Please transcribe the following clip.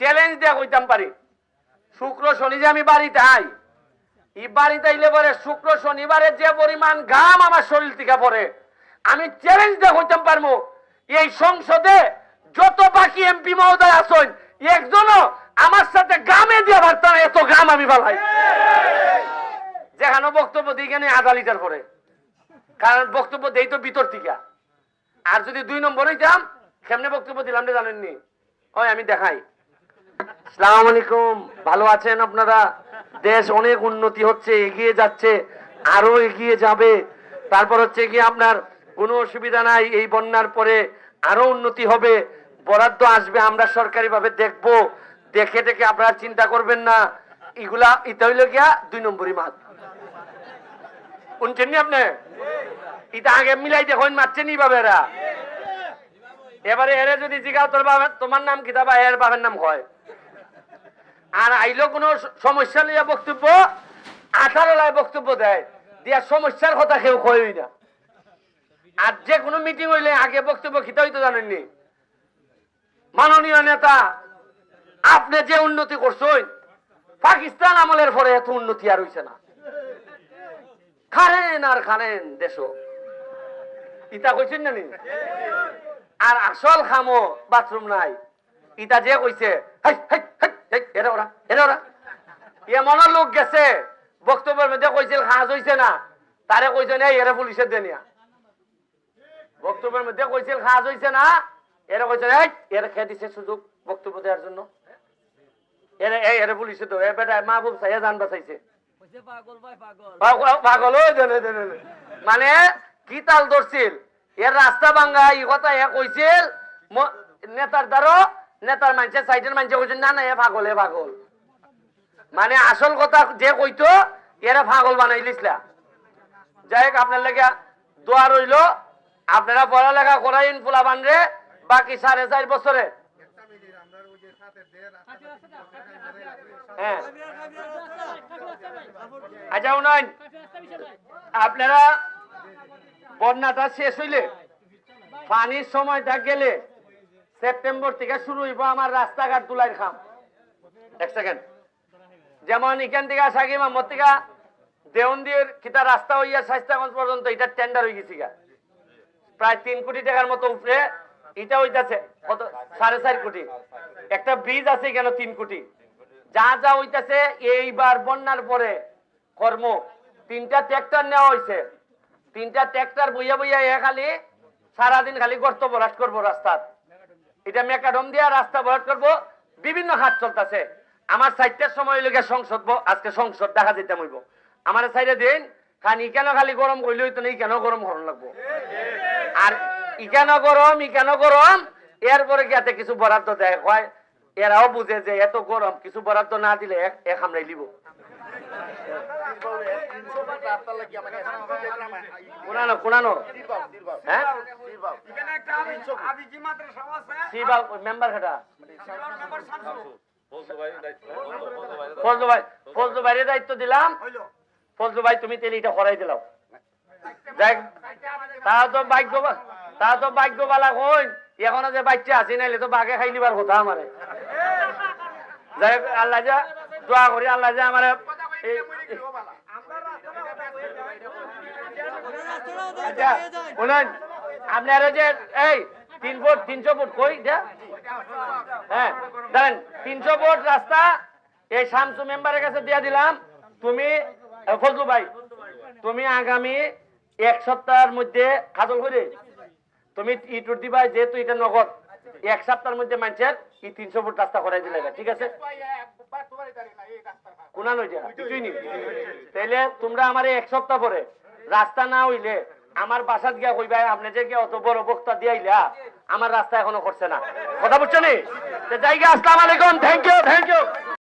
Challenge দিয়ে কইতাম পারি। শুক্র শনি যে আমি বাড়িতে আই এই বাড়িতে আইলে পরে শুক্র শনিবারে যে পরিমাণ ঘাম আমার শরীর থেকে পড়ে, আমি চ্যালেঞ্জ দিয়ে কইতাম পারব এই সংসদে যত বাকি এমপি মহোদয় আছেন, একজনও আমার সাথে গামে দিয়ে পারতাম এত গাম আমি বালাই। যেখানে বক্তব্য দিই কেন আধা লিটার পরে কারণ বক্তব্য দেই তো ভিতর থেকে। আর যদি দুই নম্বর হইতাম, কেমনে বক্তব্য দিলাম জানেননি? ওই আমি দেখাই। সালাম আলাইকুম ভালো আছেন আপনারা? দেশ অনেক উন্নতি হচ্ছে, এগিয়ে যাচ্ছে, আরও এগিয়ে যাবে। তারপর হচ্ছে কি আপনার কোনো অসুবিধা নাই, এই বন্যার পরে আরও উন্নতি হবে। বরাদ্দ আসবে, আমরা সরকারি ভাবে দেখব। দেখে দেখে আপনারা চিন্তা করবেন না। এগুলা এটা হইল গিয়া দুই নম্বরই মাত শুনছেন আপনি? এটা আগে মিলাই দেখুন, মারছেন নি ভাবে এরা। এবারে এরে যদি জিগাও, তোর বাবা তোমার নাম কিতা বা এর বাবার নাম হয় আর আইলো কোনো সমস্যা লইয়া বক্তব্য? আঠারো লাই বক্তব্য দেয়। দিয়া সমস্যার কথা কেউ কয়ই না। আর যে কোনো মিটিং হইলে আগে বক্তব্য খিতা হইতো জানেননি? মাননীয় নেতা, আপনি যে উন্নতি করছেন, পাকিস্তান আমলের পরে এত উন্নতি আর হইছে না। খারেন আর খারেন দেশ ইটা কইছেন না নি? আর আসল খামো বাথরুম নাই। ইটা যে কইছে, হাই হাই। এরা ওরা এরা ওরা। মনের লোক গেছে বক্তব্যের মধ্যে কইছিল হইছে না। তারে কইছে না এরা পুলিশের দেনিয়া বক্তব্যের মধ্যে কইছিল হইছে না। এরা কইছে এই এরা খেয়ে দিছে সুযোগ বক্তব্য দেওয়ার জন্য। এরা এই এরা পুলিশে তো এ বেটা মা সাইয়া জান বাঁচাইছে। পাগল-। মানে কি তাল ধরছিল এর রাস্তা ভাঙ্গা ই কথা এ কইছিল নেতার দ্বারা নেতার মানুষের সাইডের মানুষে কইছিল না না, এ পাগল এ পাগল। মানে আসল কথা যে কইতো, এরা পাগল বানাই লিসলা। যাই হোক, আপনার লেগে দোয়া রইল। আপনারা পড়ালেখা করাইন ফুলা বানরে বাকি সাড়ে চার বছরে। হ্যাঁ। আচ্ছা উনয়ন আপনারা বন্যাটা শেষ হইলে, পানির সময়টা গেলে সেপ্টেম্বর থেকে শুরু হইব আমার রাস্তাঘাট তুলাইর খাম। এক সেকেন্ড। যেমন এখান থেকে সাকি মামত থেকে দেওন্দির কিতা রাস্তা হইয়া স্বাস্থ্যগঞ্জ পর্যন্ত এটা টেন্ডার হয়ে গেছি। প্রায় তিন কোটি টাকার মতো উপরে এটা হইতাছে। কত? সাড়ে চার কোটি। একটা ব্রিজ আছে কেন তিন কোটি। যা যা হইতাছে, এইবার বন্যার পরে কর্ম। তিনটা ট্র্যাক্টর নেওয়া হয়েছে তিনটা ট্র্যাক্টর বইয়া বইয়া এ খালি সারাদিন খালি গর্ত ভরাট করব রাস্তার। এটা মেকাডম দিয়া রাস্তা ভরাট করব। বিভিন্ন হাত চলতেছে। আমার সাইডটার সময় লোকে সংসদ আজকে সংসদ দেখা যেতে হইব আমার সাইডে দিন খান ইকেন খালি গরম করলে হইতো না ইকেন গরম হরণ লাগবো? আর ইকেন গরম ইকেন গরম? এরপরে গিয়াতে কিছু বরাদ্দ দেয়? হয়, এরাও বুঝে যে এত গরম, কিছু বরাদ্দ না দিলে এক- হামরাই লিব। কোনানো কোনানো। হ্যাঁ? সিবাল মেম্বার দায়িত্ব দিলাম। ফজলু ভাই তুমি তেল এটা করাই দিলাম দেখ, তা তো ভাগ্য, তা তো ভাগ্য বালা কই? এখনও যে বাচ্চা আছি, নাইলে তো বাঘে খাই লিবার কথা আমারে। যাই আল্লাহ যা, দোয়া করি, আল্লাহ যা আমার আপনারা যে, এই, তিন ফুট, তিনশো ফুট, কই হ্যাঁ দাঁড়ান, তিনশো ফুট রাস্তা, এই শামসু মেম্বারের কাছে দিয়ে দিলাম। তুমি ফজলু ভাই, তুমি আগামী এক সপ্তাহের মধ্যে খাজল করে, তুমি ইটুর দিবা, যেহেতু এটা নগদ, এক সপ্তাহের মধ্যে মানুষের এই তিনশো ফুট রাস্তা করাই দিলে ঠিক আছে? তাইলে তোমরা আমার এক সপ্তাহ পরে রাস্তা না হইলে আমার বাসাত গিয়া কইবা, আপনি যে গিয়া অত বড় বক্তা দিয়াইলা আমার রাস্তা এখনও করছে না। কথা বুঝছ নি? জায়গা আসসালামু আলাইকুম। Thank you thank you